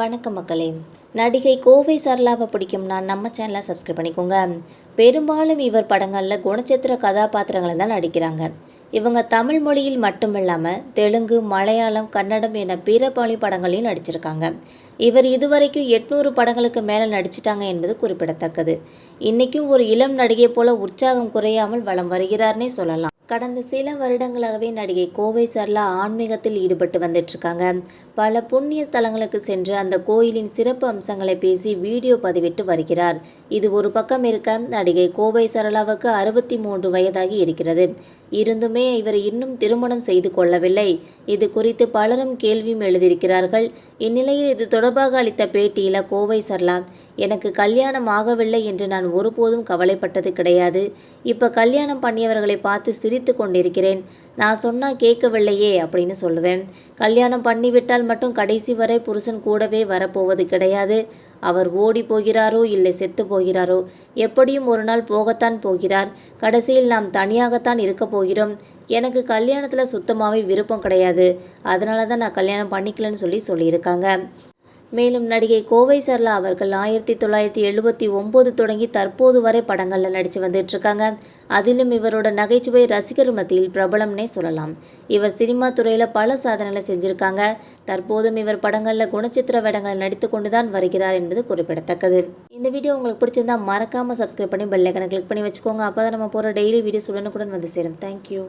வணக்கம் மக்களே. நடிகை கோவை சரளாவை பிடிக்கும்னா நம்ம சேனலை சப்ஸ்கிரைப் பண்ணிக்கோங்க. பெரும்பாலும் இவர் படங்களில் குணச்சித்திர கதாபாத்திரங்களை தான் நடிக்கிறாங்க. இவங்க தமிழ் மொழியில் மட்டுமில்லாமல் தெலுங்கு மலையாளம் கன்னடம் என பிற மொழி படங்களையும் நடிச்சிருக்காங்க. இவர் இதுவரைக்கும் எட்நூறு படங்களுக்கு மேலே நடிச்சிட்டாங்க என்பது குறிப்பிடத்தக்கது. இன்றைக்கும் ஒரு இளம் நடிகை போல உற்சாகம் குறையாமல் வலம் வருகிறார்னே சொல்லலாம். கடந்த சில வருடங்களாகவே நடிகை கோவை சரளா ஆன்மீகத்தில் ஈடுபட்டு வந்துட்டுருக்காங்க. பல புண்ணிய ஸ்தலங்களுக்கு சென்று அந்த கோயிலின் சிறப்பு அம்சங்களை பேசி வீடியோ பதிவிட்டு வருகிறார். இது ஒரு பக்கம் இருக்க நடிகை கோவை சரளாவுக்கு அறுபத்தி மூன்று வயதாகி இருக்கிறது. இருந்துமே இவர் இன்னும் திருமணம் செய்து கொள்ளவில்லை. இது குறித்து பலரும் கேள்வியும் எழுதியிருக்கிறார்கள். இந்நிலையில் இது தொடர்பாக அளித்த பேட்டியில் கோவை சரளா எனக்கு கல்யாணம் ஆகவில்லை என்று நான் ஒருபோதும் கவலைப்பட்டது கிடையாது. இப்போ கல்யாணம் பண்ணியவர்களை பார்த்து சிரித்து கொண்டிருக்கிறேன். நான் சொன்னால் கேட்கவில்லையே அப்படின்னு சொல்லுவேன். கல்யாணம் பண்ணிவிட்டால் மட்டும் கடைசி வரை புருஷன் கூடவே வரப்போவது கிடையாது. அவர் ஓடி போகிறாரோ இல்லை செத்து போகிறாரோ எப்படியும் ஒரு நாள் போகத்தான் போகிறார். கடைசியில் நாம் தனியாகத்தான் இருக்க போகிறோம். எனக்கு கல்யாணத்தில் சுத்தமாகவே விருப்பம் கிடையாது. அதனால தான் நான் கல்யாணம் பண்ணிக்கலன்னு சொல்லி சொல்லியிருக்காங்க. மேலும் நடிகை கோவை சரளா அவர்கள் ஆயிரத்தி தொள்ளாயிரத்தி எழுபத்தி ஒம்பது தொடங்கி தற்போது வரை படங்களில் நடித்து வந்துட்டுருக்காங்க. அதிலும் இவரோட நகைச்சுவை ரசிகர் மத்தியில் பிரபலம்னே சொல்லலாம். இவர் சினிமா துறையில் பல சாதனைகளை செஞ்சுருக்காங்க. தற்போதும் இவர் படங்களில் குணச்சித்திர வேடங்களில் நடித்து கொண்டு தான் வருகிறார் என்பது குறிப்பிடத்தக்கது. இந்த வீடியோ உங்களுக்கு பிடிச்சிருந்தா மறக்காமல் சப்ஸ்கிரைப் பண்ணி பெல்லைக்கனை கிளிக் பண்ணி வச்சுக்கோங்க. அப்போ தான் நம்ம போகிற டெய்லி வீடியோஸ் உடனுக்குடன் வந்து சேரும். தேங்க்யூ